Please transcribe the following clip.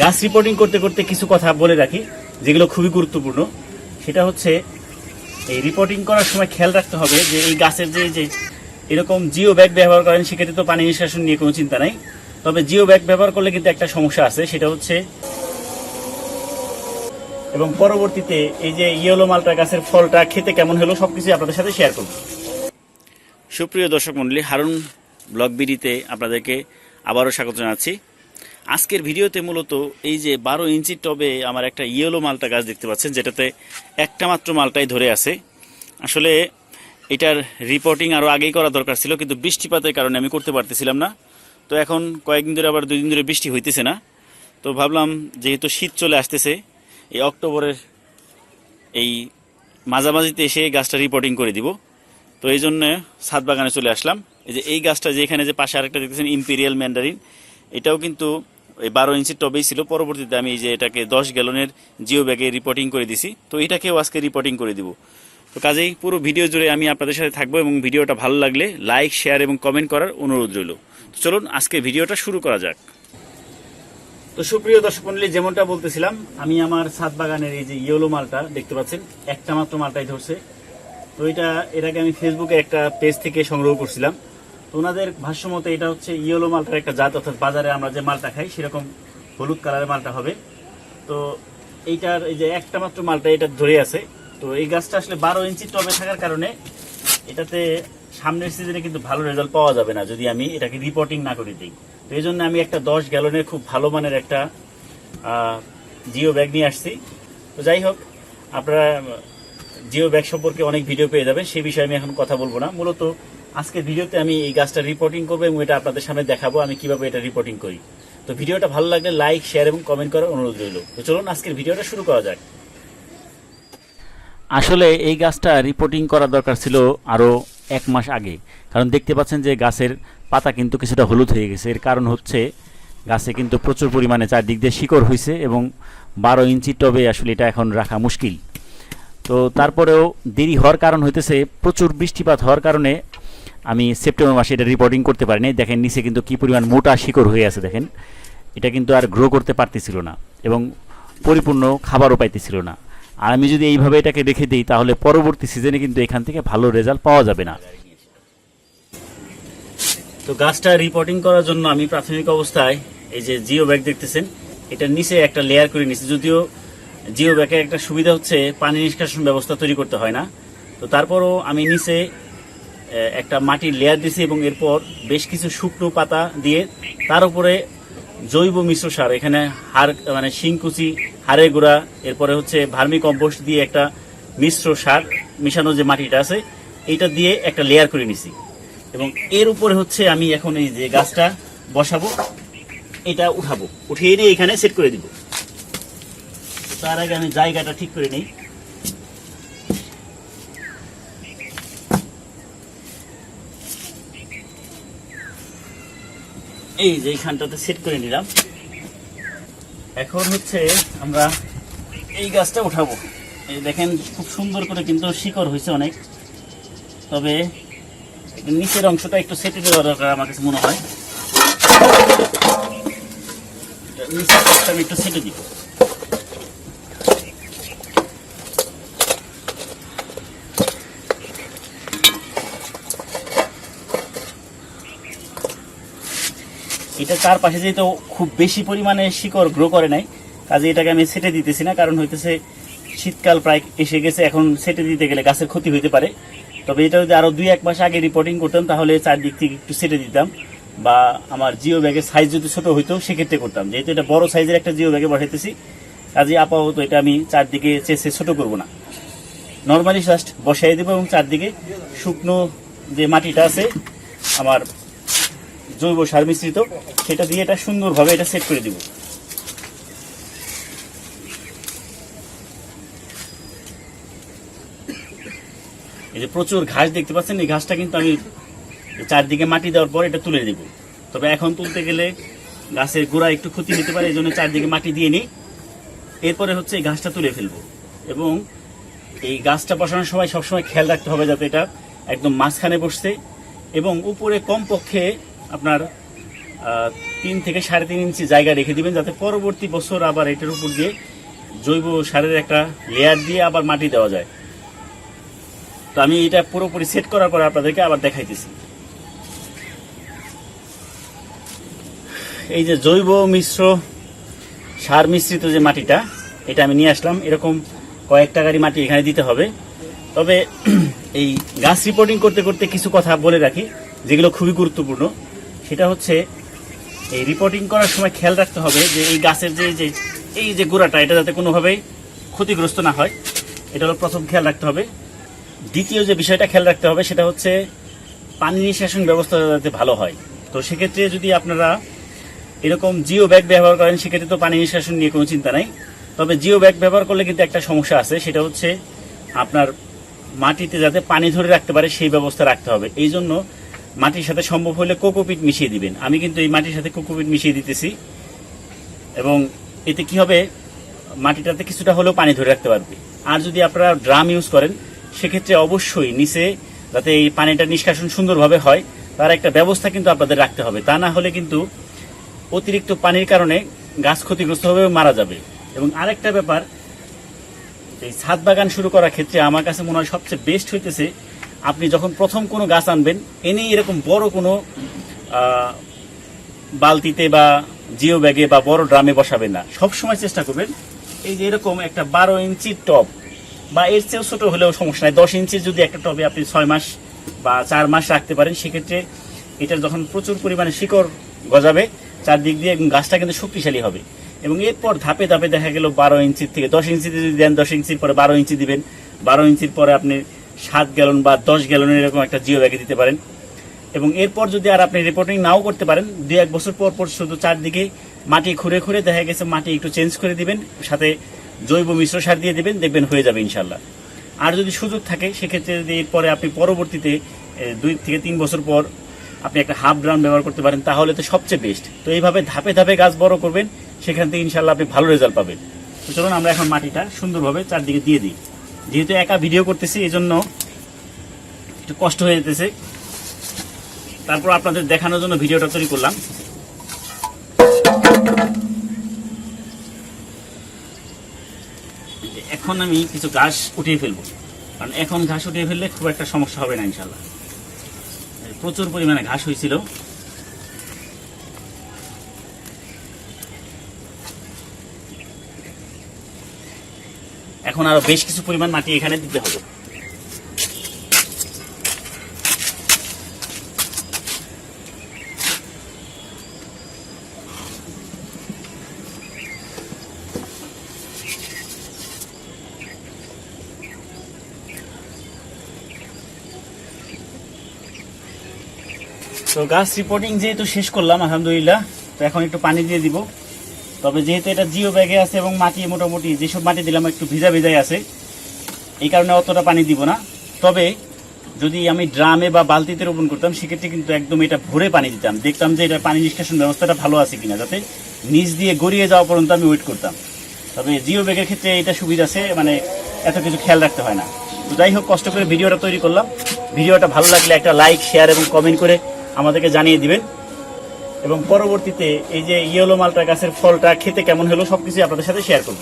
গাছ রিপোর্টিং করতে করতে কিছু কথা বলে রাখি, যেগুলো খুবই গুরুত্বপূর্ণ। সেটা হচ্ছে, এই রিপোর্টিং করার সময় খেয়াল রাখতে হবে যে এই গাছের যে যে এরকম জিও ব্যাগ ব্যবহার করেন, সেক্ষেত্রে তো পানি নিষ্কাশন নিয়ে কোনো চিন্তা নাই। তবে জিও ব্যাগ ব্যবহার করলে কিন্তু একটা সমস্যা আছে, সেটা হচ্ছে এবং পরবর্তীতে এই যে ইয়েলো মালটা গাছের ফলটা খেতে কেমন হলো সবকিছু আপনাদের সাথে শেয়ার করব। সুপ্রিয় দর্শক মণ্ডলী, হারুন ব্লগ বিডিতে আপনাদেরকে আবারও স্বাগত জানাচ্ছি। আজকের ভিডিওতে মূলত এই যে বারো ইঞ্চি টবে আমার একটা ইয়েলো মালটা গাছ দেখতে পাচ্ছেন, যেটাতে একটা মাত্র মালটাই ধরে আছে। আসলে এটার রিপোর্টিং আরও আগেই করা দরকার ছিল, কিন্তু বৃষ্টিপাতের কারণে আমি করতে পারতেছিলাম না। তো এখন কয়েকদিন ধরে আবার দুই দিন ধরে বৃষ্টি হইতেছে না। তো ভাবলাম, যেহেতু শীত চলে আসতেছে, এই অক্টোবরের এই মাঝামাঝিতে এসে গাছটা রিপোর্টিং করে দিব। তো এই জন্য ছাদ বাগানে চলে আসলাম। এই যে এই গাছটা যে এখানে যে পাশে আরেকটা দেখতেছেন ইম্পিরিয়াল ম্যান্ডারিন এটাও কিন্তু এই বারো ইঞ্চির টবেই ছিল। পরবর্তীতে আমি এই যে এটাকে দশ গ্যালনের জিও ব্যাগে রিপোর্টিং করে দিছি। তো এটাকেও আজকে রিপোর্টিং করে দিব। তো কাজেই পুরো ভিডিও জুড়ে আমি আপনাদের সাথে থাকব এবং ভিডিওটা ভালো লাগলে লাইক শেয়ার এবং কমেন্ট করার অনুরোধ রইল। চলুন আজকে ভিডিওটা শুরু করা যাক। তো সুপ্রিয় দর্শক মন্ডলী, যেমনটা বলতেছিলাম, আমি আমার ছাদ বাগানের এই যে ইয়েলো মালটা দেখতে পাচ্ছেন, একটা মাত্র মালটাই ধরছে। তো এটা, এটাকে আমি ফেসবুকে একটা পেজ থেকে সংগ্রহ করছিলাম। ওনাদের ভাষ্য মতে এটা হচ্ছে ইয়েলো মালটার একটা জাত, অর্থাৎ বাজারে আমরা যে মালটা খাই, সেরকম হলুদ কালারের মালটা হবে। তো এইটার এই যে একটা মাত্র মালটা এটা ধরে আছে। তো এই গাছটা আসলে বারো ইঞ্চি টবে থাকার কারণে এটাতে সামনের সিজনে কিন্তু ভালো রেজাল্ট পাওয়া যাবে না, যদি আমি এটাকে রিপোর্টিং না করে দিই। তো এই জন্য আমি একটা দশ গ্যালনের খুব ভালো মানের একটা জিও ব্যাগ নিয়ে আসছি। তো যাই হোক, আপনারা জিও ব্যাগ সম্পর্কে অনেক ভিডিও পেয়ে যাবেন সেই বিষয়ে আমি এখন কথা বলব না। মূলত আজকের ভিডিওতে আমি এই গাছটা রিপোর্টিং করব এবং এটা আপনাদের সামনে দেখাবো আমি কীভাবে এটা রিপোর্টিং করি। তো ভিডিওটা ভালো লাগলে লাইক শেয়ার এবং কমেন্ট করার অনুরোধ রইল। তো চলুন আজকের ভিডিওটা শুরু করা যাক। আসলে এই গাছটা রিপোর্টিং করা দরকার ছিল আরও এক মাস আগে। কারণ দেখতে পাচ্ছেন যে গাছের পাতা কিন্তু কিছুটা হলুদ হয়ে গেছে। এর কারণ হচ্ছে গাছে কিন্তু প্রচুর পরিমাণে চারদিক দিয়ে শিকড় হয়েছে এবং বারো ইঞ্চি টবে আসলে এটা এখন রাখা মুশকিল। তো তারপরেও দেরি হওয়ার কারণ হইতেছে, প্রচুর বৃষ্টিপাত হওয়ার কারণে আমি সেপ্টেম্বর মাসে এটা রিপোর্টিং করতে পারিনি। দেখেন, নিচে কিন্তু কী পরিমাণ মোটা শিকড় হয়ে আছে দেখেন। এটা কিন্তু আর গ্রো করতে পারতেছিল না এবং পরিপূর্ণ খাবারও পাইতেছিল না। আর আমি যদি এইভাবে এটাকে রেখে দিই, তাহলে পরবর্তী সিজনে কিন্তু এখান থেকে ভালো রেজাল্ট পাওয়া যাবে না। তো গাছটা রিপোর্টিং করার জন্য আমি প্রাথমিক অবস্থায় এই যে জিও ব্যাগ দেখতেছেন এটার নিচে একটা লেয়ার করে নিচ্ছি যদিও জিও ব্যাগের একটা সুবিধা হচ্ছে, পানি নিষ্কাশন ব্যবস্থা তৈরি করতে হয় না। তো তারপরও আমি নিচে একটা মাটির লেয়ার দিছি এবং এরপর বেশ কিছু শুকনো পাতা দিয়ে তার উপরে জৈব মিশ্র সার, এখানে হাড় মানে শিংকুচি, হাড়ের গুঁড়া, এরপরে হচ্ছে ভার্মি কম্পোস্ট দিয়ে একটা মিশ্র সার মিশানো যে মাটিটা আছে, এইটা দিয়ে একটা লেয়ার করে নিছি। এবং এর উপরে হচ্ছে আমি এখন এই যে গাছটা বসাবো, এটা উঠাবো। উঠিয়ে নিয়ে এখানে সেট করে দিব। তার আগে আমি জায়গাটা ঠিক করে নিই। এই যে এইখানটাতে সেট করে নিলাম। এখন হচ্ছে আমরা এই গাছটা উঠাবো। এই দেখেন, খুব সুন্দর করে কিন্তু শিকড় হয়েছে অনেক। তবে নিচের অংশটা একটু সেটে দেওয়া দরকার আমার কাছে মনে হয়। নিচের অংশটা আমি একটু সেটে দিব। এটা তার পাশে যেহেতু খুব বেশি পরিমাণে শিকড় গ্রো করে নাই, কাজে এটাকে আমি সেটে দিতেছি না, কারণ হইতেছে শীতকাল প্রায় এসে গেছে, এখন সেটে দিতে গেলে গাছের ক্ষতি হইতে পারে। তবে এটা যদি আরও দুই এক মাস আগে রিপোর্টিং করতাম, তাহলে চারদিক থেকে একটু সেটে দিতাম বা আমার জিও ব্যাগের সাইজ যদি ছোটো হইতো, সেক্ষেত্রে করতাম। যেহেতু এটা বড় সাইজের একটা জিও ব্যাগে বসাইতেছি কাজে আপাতত এটা আমি চারদিকে চেষ্টা ছোটো করব না। নর্মালি জাস্ট বসাই দেবো এবং চারদিকে শুকনো যে মাটিটা আছে, আমার জৈব সার মিশ্রিত, সেটা দিয়ে এটা সুন্দরভাবে এটা সেট করে দিব। এই যে প্রচুর ঘাস দেখতে পাচ্ছেন, এই ঘাসটা কিন্তু আমি চারদিকে মাটি দেওয়ার পর এটা তুলে দিব। তবে এখন তুলতে গেলে গাছের গোড়া একটু ক্ষতি হতে পারে, এই জন্য চারদিকে মাটি দিয়ে নিই। এরপরে হচ্ছে এই ঘাসটা তুলে ফেলব। এবং এই গাছটা বসানোর সময় সবসময় খেয়াল রাখতে হবে যাতে এটা একদম মাঝখানে বসছে। এবং উপরে কমপক্ষে আপনার তিন থেকে সাড়ে তিন ইঞ্চি জায়গা রেখে দিবেন যাতে পরবর্তী বছর আবার এটার উপর দিয়ে জৈব সারের একটা লেয়ার দিয়ে আবার মাটি দেওয়া যায়। তো আমি এটা পুরোপুরি সেট করার পরে আপনাদেরকে আবার দেখাইতেছি। এই যে জৈব মিশ্র সার মিশ্রিত যে মাটিটা, এটা আমি নিয়ে আসলাম। এরকম কয়েকটা গাড়ি মাটি এখানে দিতে হবে। তবে এই গাছ রিপোর্টিং করতে করতে কিছু কথা বলে রাখি, যেগুলো খুবই গুরুত্বপূর্ণ। সেটা হচ্ছে এই রিপোর্টিং করার সময় খেয়াল রাখতে হবে যে এই গাছের যে যে এই যে গোড়াটা, এটা যাতে কোনোভাবেই ক্ষতিগ্রস্ত না হয়। এটা হলো প্রথম খেয়াল রাখতে হবে। দ্বিতীয় যে বিষয়টা খেয়াল রাখতে হবে, সেটা হচ্ছে পানি নিষ্কাশন ব্যবস্থা যাতে ভালো হয়। তো সেক্ষেত্রে যদি আপনারা এরকম জিও ব্যাগ ব্যবহার করেন, সেক্ষেত্রে তো পানি নিষ্কাশন নিয়ে কোনো চিন্তা নাই। তবে জিও ব্যাগ ব্যবহার করলে কিন্তু একটা সমস্যা আছে, সেটা হচ্ছে আপনার মাটিতে যাতে পানি ধরে রাখতে পারে, সেই ব্যবস্থা রাখতে হবে। এই জন্য মাটির সাথে সম্ভব হলে কোকোপিট মিশিয়ে দিবেন। আমি কিন্তু এই মাটির সাথে কোকোপিট মিশিয়ে দিতেছি। এবং এতে কি হবে? মাটিটাতে কিছুটা হলেও পানি ধরে রাখতে পারবে। আর যদি আপনারা ড্রাম ইউজ করেন, সেক্ষেত্রে অবশ্যই নিচে যাতে এই পানিটা নিষ্কাশন সুন্দরভাবে হয়, তার একটা ব্যবস্থা কিন্তু আপনাদের রাখতে হবে। তা না হলে কিন্তু অতিরিক্ত পানির কারণে গাছ ক্ষতিগ্রস্ত হবে মারা যাবে। এবং আরেকটা ব্যাপার, এই ছাদ বাগান শুরু করার ক্ষেত্রে আমার কাছে মনে হয় সবচেয়ে বেস্ট হইতেছে আপনি যখন প্রথম কোনো গাছ আনবেন, এনে এরকম বড় কোনো বালতিতে বা জিও ব্যাগে বা বড় ড্রামে বসাবেন না। সব সময় চেষ্টা করবেন এই যে এরকম একটা বারো ইঞ্চি টব বা এর চেয়েও ছোট হলেও সমস্যা নাই। দশ ইঞ্চির যদি একটা টবে আপনি ছয় মাস বা চার মাস রাখতে পারেন, সেক্ষেত্রে এটা যখন প্রচুর পরিমাণে শিকড় গজাবে, চারদিক দিয়ে গাছটা কিন্তু শক্তিশালী হবে। এবং এরপর ধাপে ধাপে দেখা গেল বারো ইঞ্চির থেকে দশ ইঞ্চিতে যদি দেন, দশ ইঞ্চির পরে বারো ইঞ্চি দিবেন। বারো ইঞ্চির পরে আপনি সাত গ্যালন বা দশ গ্যালন এরকম একটা জিও ব্যাগে দিতে পারেন। এবং এরপর যদি আর আপনি রিপোর্টিং নাও করতে পারেন দু এক বছর পর পর শুধু চারদিকে মাটি খুঁড়ে খুঁড়ে দেখা গেছে, মাটি একটু চেঞ্জ করে দিবেন, সাথে জৈব মিশ্র সার দিয়ে দিবেন, দেখবেন হয়ে যাবে ইনশাল্লাহ আর যদি সুযোগ থাকে, সেক্ষেত্রে যদি এরপরে আপনি পরবর্তীতে দুই থেকে তিন বছর পর আপনি একটা হাফ ড্রাম ব্যবহার করতে পারেন, তাহলে তো সবচেয়ে বেস্ট তো এইভাবে ধাপে ধাপে গাছ বড় করবেন, সেখান থেকে ইনশাল্লাহ আপনি ভালো রেজাল্ট পাবেন। তো চলুন আমরা এখন মাটিটা সুন্দরভাবে চারদিকে দিয়ে দিই। যেহেতু একা ভিডিও করতেছি এই জন্য একটু কষ্ট হয়ে যেতেছে। তারপর আপনাদের দেখানোর জন্য ভিডিওটা তৈরি করলাম। এখন আমি কিছু ঘাস উঠিয়ে ফেলব। কারণ এখন ঘাস উঠিয়ে ফেললে খুব একটা সমস্যা হবে না ইনশাল্লাহ প্রচুর পরিমাণে ঘাস হয়েছিল। এখন আরও বেশ কিছু পরিমাণ মাটি এখানে দিতে হবে। তো গাছ রিপোর্টিং যেহেতু শেষ করলাম, আলহামদুলিল্লাহ। তো এখন একটু পানি দিয়ে দিব। তবে যেহেতু এটা জিও ব্যাগে আছে এবং মাটি মোটামুটি যেসব মাটি দিলাম একটু ভিজা ভিজাই আছে, এই কারণে অতটা পানি দিব না। তবে যদি আমি ড্রামে বা বালতিতে রোপণ করতাম, সেক্ষেত্রে কিন্তু একদম এটা ভরে পানি দিতাম। দেখতাম যে এটা পানি নিষ্কাশন ব্যবস্থাটা ভালো আছে কিনা, যাতে নিচ দিয়ে গড়িয়ে যাওয়া পর্যন্ত আমি ওয়েট করতাম। তবে জিও ব্যাগের ক্ষেত্রে এটা সুবিধা আছে মানে এত কিছু খেয়াল রাখতে হয় না। তো যাই হোক, কষ্ট করে ভিডিওটা তৈরি করলাম। ভিডিওটা ভালো লাগলে একটা লাইক শেয়ার এবং কমেন্ট করে আমাদেরকে জানিয়ে দিবেন। এবং পরবর্তীতে এই যে ইয়েলো মালটা গাছের ফলটা খেতে কেমন হলো সবকিছু আপনাদের সাথে শেয়ার করব।